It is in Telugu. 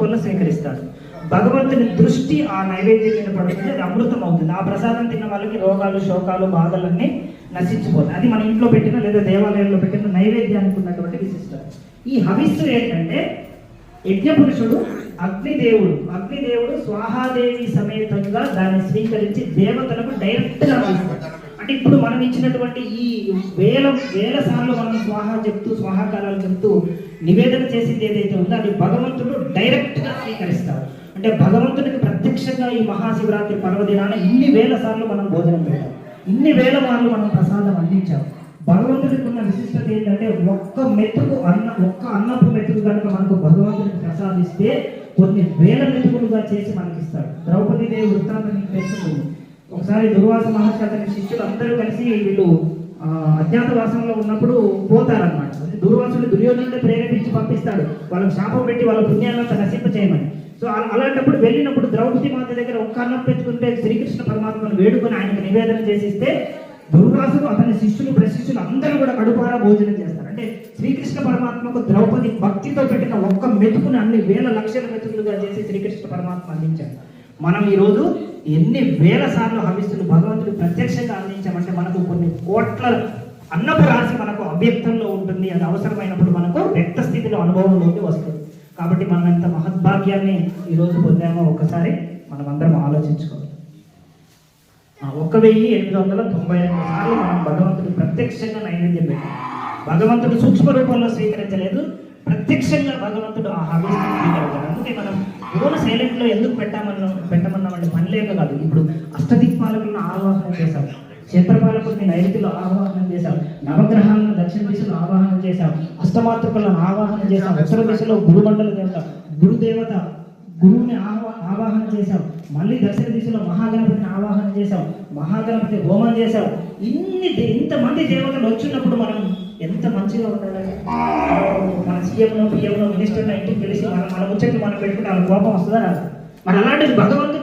పొల్ల స్వీకరిస్తాడు. భగవంతుని దృష్టి ఆ నైవేద్యం మీద పడుతుంది అది అమృతం అవుతుంది ఆ ప్రసాదం తిన్న వాళ్ళకి రోగాలు శోకాలు బాధలన్నీ నశించిపోతాయి. అది మన ఇంట్లో పెట్టిన లేదా దేవాలయంలో పెట్టిన నైవేద్యానికి ఉన్నటువంటి విశిష్టత. ఈ హవిస్సు ఏంటంటే యజ్ఞపురుషుడు అగ్నిదేవుడు. అగ్నిదేవుడు స్వాహాదేవి సమేతంగా దాన్ని స్వీకరించి దేవతలకు డైరెక్ట్గా అంటే ఇప్పుడు మనం ఇచ్చినటువంటి ఈ వేల వేల సార్లు మనం స్వాహ చెప్తూ స్వాహాకారాలు చెప్తూ నివేదన చేసింది ఏదైతే ఉందో అది భగవంతుడు డైరెక్ట్గా స్వీకరిస్తాడు. అంటే భగవంతుడికి ప్రత్యక్షంగా ఈ మహాశివరాత్రి పర్వదినాన ఇన్ని వేల సార్లు మనం భోజనం పెట్టాం. ఇన్ని వేల మార్లు మనం ప్రసాదం అందించాం. భగవంతుడికి ఉన్న విశిష్టత ఏంటంటే ఒక్క మెతుకు అన్న ఒక్క అన్నపు మెతుకు కనుక మనకు భగవంతుడికి ప్రసాదిస్తే కొన్ని వేల మెతుకులుగా చేసి మనకి ఇస్తాడు ద్రౌపది దేవి వృత్తాంతం మీకు తెలుస్తుంది ఒకసారి దుర్వాస మహర్షి అతని శిష్యులు అందరూ కలిసి వీళ్ళు అజ్ఞాతవాసంలో ఉన్నప్పుడు పోతారన్నమాట. దుర్వాసుడు దుర్యోధనుడి ప్రేమ పంపిస్తాడు వాళ్ళకి శాపం పెట్టి వాళ్ళ పుణ్యాలంతా నశింప చేయమని. సో అలాంటప్పుడు వెళ్ళినప్పుడు ద్రౌపది మాత దగ్గర ఒక్క అన్నం పెట్టుకుంటే శ్రీకృష్ణ పరమాత్మను వేడుకొని ఆయనకు నివేదన చేసిస్తే దుర్వాసుడు అతని శిష్యులు ప్రశిష్యులు అందరూ కూడా కడుపారా భోజనం చేస్తారు. అంటే శ్రీకృష్ణ పరమాత్మకు ద్రౌపది భక్తితో పెట్టిన ఒక్క మెతుకుని అన్ని వేల లక్షల మెతుకులుగా చేసి శ్రీకృష్ణ పరమాత్మ అందించాడు. మనం ఈరోజు ఎన్ని వేల సార్లు హవిస్తులు భగవంతుడు ప్రత్యక్షంగా అందించామంటే మనకు కొన్ని కోట్ల అన్నపు రాశి మనకు అవ్యక్తంలో ఉంటుంది అది అవసరమైనప్పుడు మనకు వ్యక్త స్థితిలో అనుభవంలోకి వస్తుంది. కాబట్టి మనం ఎంత మహద్భాగ్యాన్ని ఈరోజు పొందామో ఒకసారి మనం అందరం ఆలోచించుకోవాలి ఒక వెయ్యి ఎనిమిది వందల తొంభై ఎనిమిది సార్లు మనం భగవంతుడు ప్రత్యక్షంగా నైవేద్యం పెట్టాం భగవంతుడు సూక్ష్మ రూపంలో స్వీకరించలేదు ప్రత్యక్షంగా భగవంతుడు ఆ హాబీస్ స్వీకరించాడు. అందుకే మనం ఫోన్ సైలెంట్లో ఎందుకు పెట్టామన్నా పెట్టమన్నామంటే పని లేక కాదు. ఇప్పుడు అష్టదిక్పాలకులను ఆవాహన చేశాం. క్షేత్రపాలకుల్ని నైరుతిలో ఆవాహనం చేశాం నవగ్రహాలను దక్షిణ దిశలో ఆవాహనం చేశాం అష్టమాతృకులను ఆవాహనం చేశాం ఉత్తర దిశలో గురుమండల దేవత గురుదేవత గురువుని ఆహ్వా ఆవాహన చేశాం మళ్ళీ దక్షిణ దిశలో మహాగణపతిని ఆవాహన చేశాం మహాగణపతి హోమం చేశాం ఇన్ని ఇంతమంది దేవతలు వచ్చినప్పుడు మనం ఎంత మంచిగా ఉండాలి? మన సీఎంలో పిఎంలో మినిస్టర్లో ఇంటికి పిలిచి మనం మన ముచ్చట్లు మనం పెట్టుకుంటే కోపం వస్తుందా మరి అలాంటిది భగవంతుడు